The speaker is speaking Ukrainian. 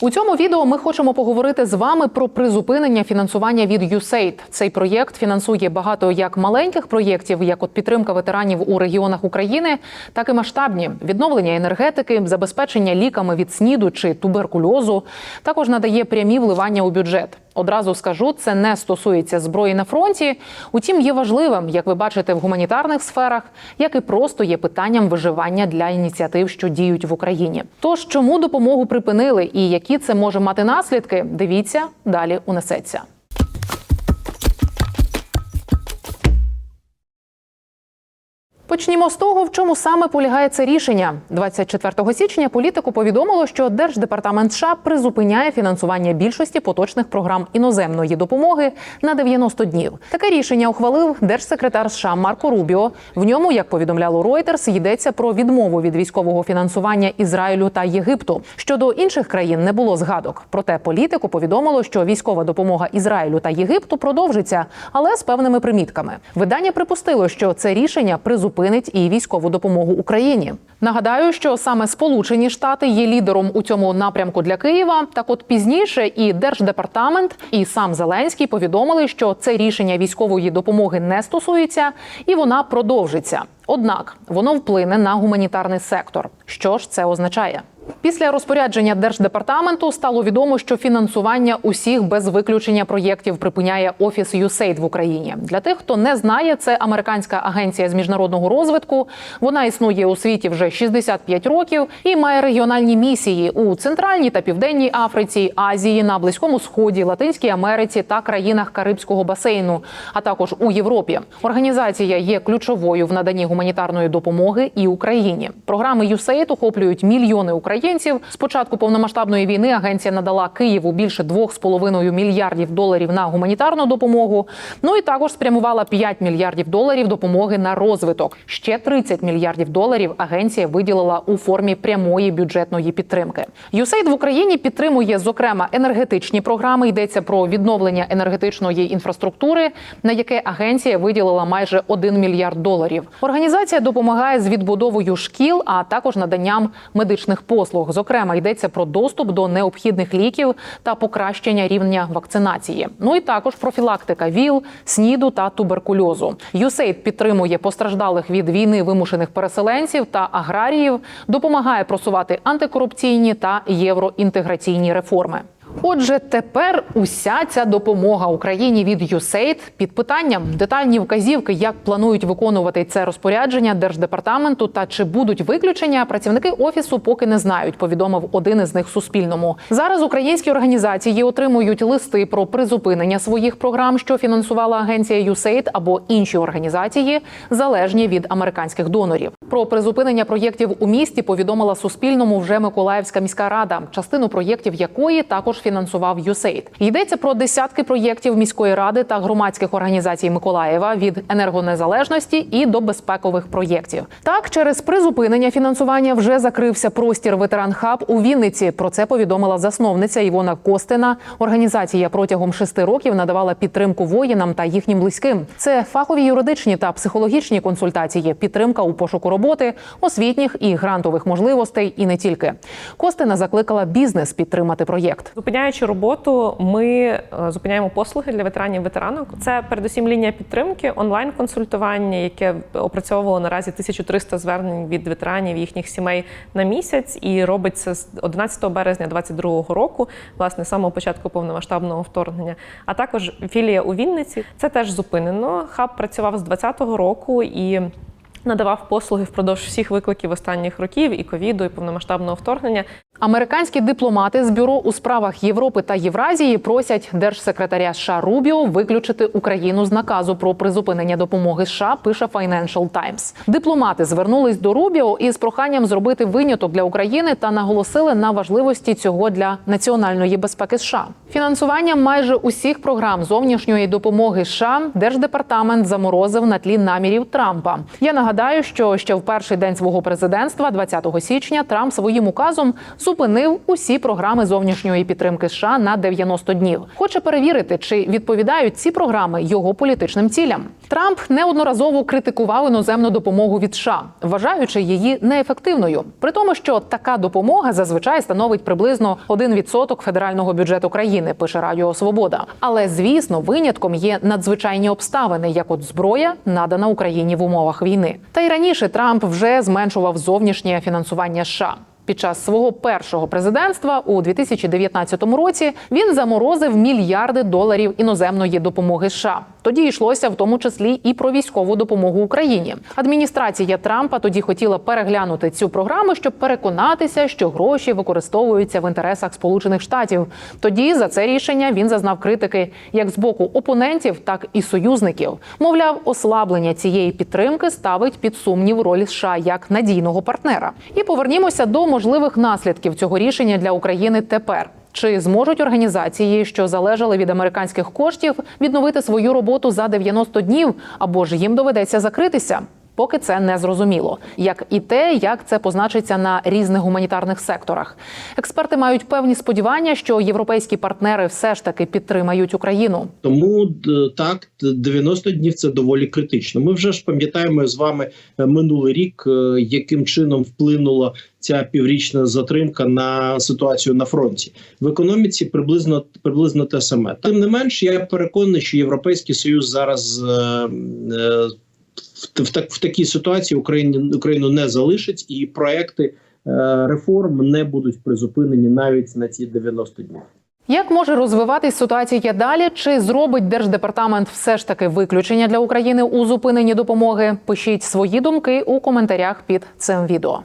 У цьому відео ми хочемо поговорити з вами про призупинення фінансування від USAID. Цей проєкт фінансує багато як маленьких проєктів, як от підтримка ветеранів у регіонах України, так і масштабні відновлення енергетики, забезпечення ліками від СНІДу чи туберкульозу. Також надає прямі вливання у бюджет. Одразу скажу, це не стосується зброї на фронті. Утім, є важливим, як ви бачите, в гуманітарних сферах, як і просто є питанням виживання для ініціатив, що діють в Україні. Тож чому допомогу припинили і які це може мати наслідки? Дивіться далі. Унесеться. Почнімо з того, в чому саме полягає це рішення. 24 січня політику повідомило, що Держдепартамент США призупиняє фінансування більшості поточних програм іноземної допомоги на 90 днів. Таке рішення ухвалив держсекретар США Марко Рубіо. В ньому, як повідомляло Reuters, йдеться про відмову від військового фінансування Ізраїлю та Єгипту. Щодо інших країн не було згадок. Проте політику повідомило, що військова допомога Ізраїлю та Єгипту продовжиться, але з певними примітками. Видання припустило, що це рішення призупинить і військову допомогу Україні. Нагадаю, що саме Сполучені Штати є лідером у цьому напрямку для Києва. Так, от пізніше і держдепартамент, і сам Зеленський повідомили, що це рішення військової допомоги не стосується, і вона продовжиться. Однак воно вплине на гуманітарний сектор. Що ж це означає? Після розпорядження держдепартаменту стало відомо, що фінансування усіх без виключення проєктів припиняє офіс USAID в Україні. Для тих, хто не знає, це американська агенція з міжнародного розвитку. Вона існує у світі вже 65 років і має регіональні місії у Центральній та Південній Африці, Азії, на Близькому Сході, Латинській Америці та країнах Карибського басейну, а також у Європі. Організація є ключовою в наданні гуманітарної допомоги і Україні. Програми USAID охоплюють мільйони українців. З початку повномасштабної війни агенція надала Києву більше 2,5 мільярдів доларів на гуманітарну допомогу. Ну і також спрямувала 5 мільярдів доларів допомоги на розвиток. Ще 30 мільярдів доларів агенція виділила у формі прямої бюджетної підтримки. USAID в Україні підтримує зокрема енергетичні програми. Йдеться про відновлення енергетичної інфраструктури, на яке агенція виділила майже 1 мільярд доларів. Організація допомагає з відбудовою шкіл, а також наданням медичних послуг. Зокрема, йдеться про доступ до необхідних ліків та покращення рівня вакцинації. Ну і також профілактика ВІЛ, СНІДу та туберкульозу. USAID підтримує постраждалих від війни вимушених переселенців та аграріїв, допомагає просувати антикорупційні та євроінтеграційні реформи. Отже, тепер уся ця допомога Україні від USAID під питанням детальні вказівки, як планують виконувати це розпорядження держдепартаменту та чи будуть виключення, працівники офісу поки не знають. Повідомив один із них Суспільному. Зараз українські організації отримують листи про призупинення своїх програм, що фінансувала агенція USAID або інші організації, залежні від американських донорів. Про призупинення проєктів у місті повідомила Суспільному вже Миколаївська міська рада, частину проєктів якої також фінансував USAID. Йдеться про десятки проєктів міської ради та громадських організацій Миколаєва від енергонезалежності і до безпекових проєктів. Так, через призупинення фінансування вже закрився простір ветеран хаб у Вінниці. Про це повідомила засновниця Івона Костина. Організація протягом шести років надавала підтримку воїнам та їхнім близьким. Це фахові юридичні та психологічні консультації, підтримка у пошуку роботи, освітніх і грантових можливостей, і не тільки. Костина закликала бізнес підтримати проєкт. Зупиняючи роботу, ми е, зупиняємо послуги для ветеранів ветеранок. Це передусім лінія підтримки, онлайн-консультування, яке опрацьовувало наразі 1300 звернень від ветеранів і їхніх сімей на місяць, і робить це з 11 березня 2022 року, власне, самого початку повномасштабного вторгнення. А також філія у Вінниці. Це теж зупинено. Хаб працював з 2020 року і. Надавав послуги впродовж всіх викликів останніх років і ковіду, і повномасштабного вторгнення. Американські дипломати з бюро у справах Європи та Євразії просять держсекретаря США Рубіо виключити Україну з наказу про призупинення допомоги США. Пише Financial Times. Дипломати звернулись до Рубіо із проханням зробити виняток для України та наголосили на важливості цього для національної безпеки США. Фінансування майже усіх програм зовнішньої допомоги США держдепартамент заморозив на тлі намірів Трампа. Я нагадаю, що ще в перший день свого президентства, 20 січня, Трамп своїм указом зупинив усі програми зовнішньої підтримки США на 90 днів. Хоче перевірити, чи відповідають ці програми його політичним цілям. Трамп неодноразово критикував іноземну допомогу від США, вважаючи її неефективною. При тому, що така допомога зазвичай становить приблизно 1% федерального бюджету країни, пише Радіо Свобода. Але звісно, винятком є надзвичайні обставини, як от зброя, надана Україні в умовах війни. Та й раніше Трамп вже зменшував зовнішнє фінансування США. Під час свого першого президентства у 2019 році він заморозив мільярди доларів іноземної допомоги США. Тоді йшлося в тому числі і про військову допомогу Україні. Адміністрація Трампа тоді хотіла переглянути цю програму, щоб переконатися, що гроші використовуються в інтересах Сполучених Штатів. Тоді за це рішення він зазнав критики як з боку опонентів, так і союзників. Мовляв, ослаблення цієї підтримки ставить під сумнів роль США як надійного партнера. І повернімося до можливих наслідків цього рішення для України тепер. Чи зможуть організації, що залежали від американських коштів, відновити свою роботу за 90 днів, або ж їм доведеться закритися? Поки це не зрозуміло, як і те, як це позначиться на різних гуманітарних секторах. Експерти мають певні сподівання, що європейські партнери все ж таки підтримають Україну. Тому так, д- 90 днів це доволі критично. Ми вже ж пам'ятаємо з вами е, минулий рік, е, яким чином вплинула ця піврічна затримка на ситуацію на фронті в економіці. Приблизно приблизно те саме. Тим не менш, я переконаний, що європейський союз зараз. Е, е, в, в, так, в такій ситуації Україні Україну не залишить, і проекти е, реформ не будуть призупинені навіть на ці 90 днів. Як може розвиватись ситуація далі? Чи зробить держдепартамент все ж таки виключення для України у зупиненні допомоги? Пишіть свої думки у коментарях під цим відео.